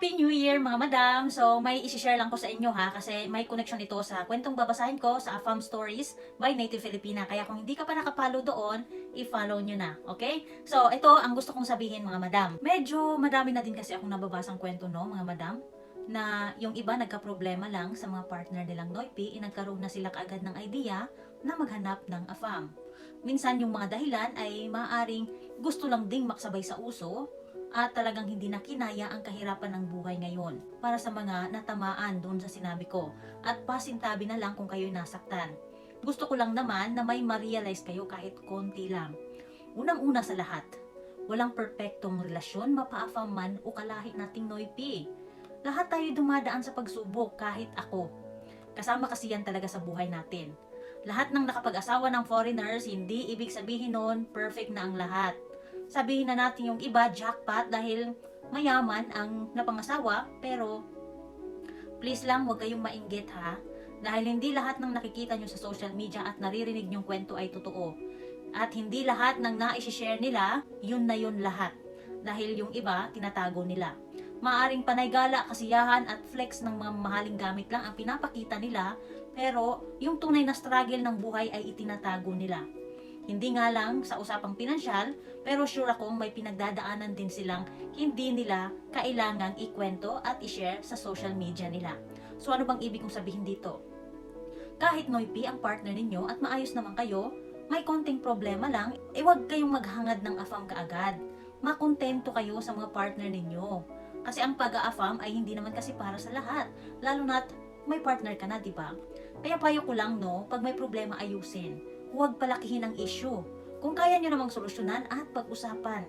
Happy New Year mga madam! So may isi-share lang ko sa inyo ha kasi may connection ito sa kwentong babasahin ko sa Afam Stories by Native Filipina. Kaya kung hindi ka pa nakapalo doon, i-follow nyo na. Okay? So ito ang gusto kong sabihin mga madam. Medyo madami na din kasi akong nababasang kwento no mga madam na yung iba nagka-problema lang sa mga partner nilang Noipi, inagkaroon na sila kaagad ng idea na maghanap ng AFAM. Minsan yung mga dahilan ay maaaring gusto lang ding maksabay sa uso at talagang hindi na kinaya ang kahirapan ng buhay ngayon para sa mga natamaan doon sa sinabi ko at pasintabi na lang kung kayo'y nasaktan. Gusto ko lang naman na may ma-realize kayo kahit konti lang. Unang-una sa lahat, walang perpektong relasyon, mapaafam man o kalahi nating noipi. Lahat tayo dumadaan sa pagsubok kahit ako. Kasama kasi yan talaga sa buhay natin. Lahat ng nakapag-asawa ng foreigners, hindi ibig sabihin nun perfect na ang lahat sabihin na natin yung iba jackpot dahil mayaman ang napangasawa. Pero please lang huwag kayong mainggit ha? Dahil hindi lahat ng nakikita nyo sa social media at naririnig nyong kwento ay totoo. At hindi lahat ng na-share nila yun na yun lahat. Dahil yung iba tinatago nila. Maaring panaygala, kasiyahan at flex ng mga mahaling gamit lang ang pinapakita nila. Pero yung tunay na struggle ng buhay ay itinatago nila hindi nga lang sa usapang pinansyal, pero sure akong may pinagdadaanan din silang hindi nila kailangang ikwento at i-share sa social media nila. So ano bang ibig kong sabihin dito? Kahit noipi ang partner ninyo at maayos naman kayo, may konting problema lang, eh wag kayong maghangad ng afam kaagad. Makontento kayo sa mga partner ninyo. Kasi ang pag-aafam ay hindi naman kasi para sa lahat, lalo na't may partner ka na, di ba? Kaya payo ko lang no, pag may problema ayusin huwag palakihin ang issue. Kung kaya nyo namang solusyonan at pag-usapan.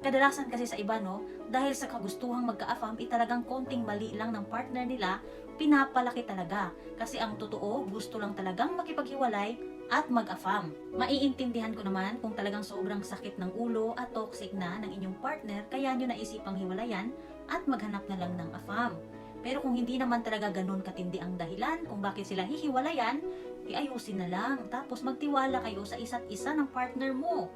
Kadalasan kasi sa iba, no, dahil sa kagustuhang magka-affam, italagang konting mali lang ng partner nila, pinapalaki talaga. Kasi ang totoo, gusto lang talagang makipaghiwalay at mag-affam. Maiintindihan ko naman kung talagang sobrang sakit ng ulo at toxic na ng inyong partner, kaya nyo naisipang hiwalayan at maghanap na lang ng affam. Pero kung hindi naman talaga ganun katindi ang dahilan kung bakit sila hihiwalayan, iayusin na lang. Tapos magtiwala kayo sa isa't isa ng partner mo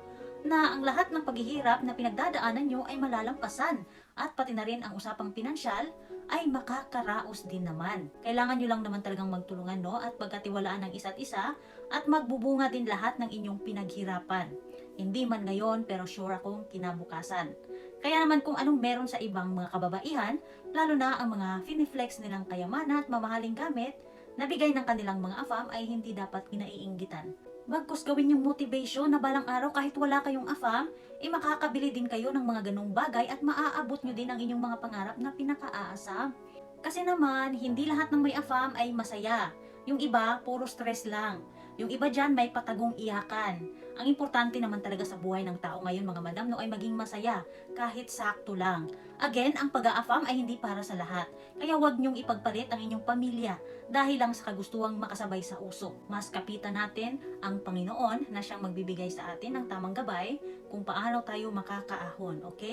na ang lahat ng paghihirap na pinagdadaanan nyo ay malalampasan at pati na rin ang usapang pinansyal ay makakaraos din naman. Kailangan nyo lang naman talagang magtulungan no at pagkatiwalaan ng isa't isa at magbubunga din lahat ng inyong pinaghirapan. Hindi man ngayon pero sure akong kinabukasan. Kaya naman kung anong meron sa ibang mga kababaihan, lalo na ang mga finiflex nilang kayamanan at mamahaling gamit, na bigay ng kanilang mga afam ay hindi dapat kinaiinggitan. Bagkus gawin yung motivation na balang araw kahit wala kayong afam, eh makakabili din kayo ng mga ganong bagay at maaabot nyo din ang inyong mga pangarap na pinakaaasam. Kasi naman, hindi lahat ng may afam ay masaya. Yung iba, puro stress lang. Yung iba dyan may patagong iyakan. Ang importante naman talaga sa buhay ng tao ngayon mga madam no ay maging masaya kahit sakto lang. Again, ang pag-aafam ay hindi para sa lahat. Kaya huwag niyong ipagpalit ang inyong pamilya dahil lang sa kagustuhang makasabay sa uso. Mas kapitan natin ang Panginoon na siyang magbibigay sa atin ng tamang gabay kung paano tayo makakaahon, okay?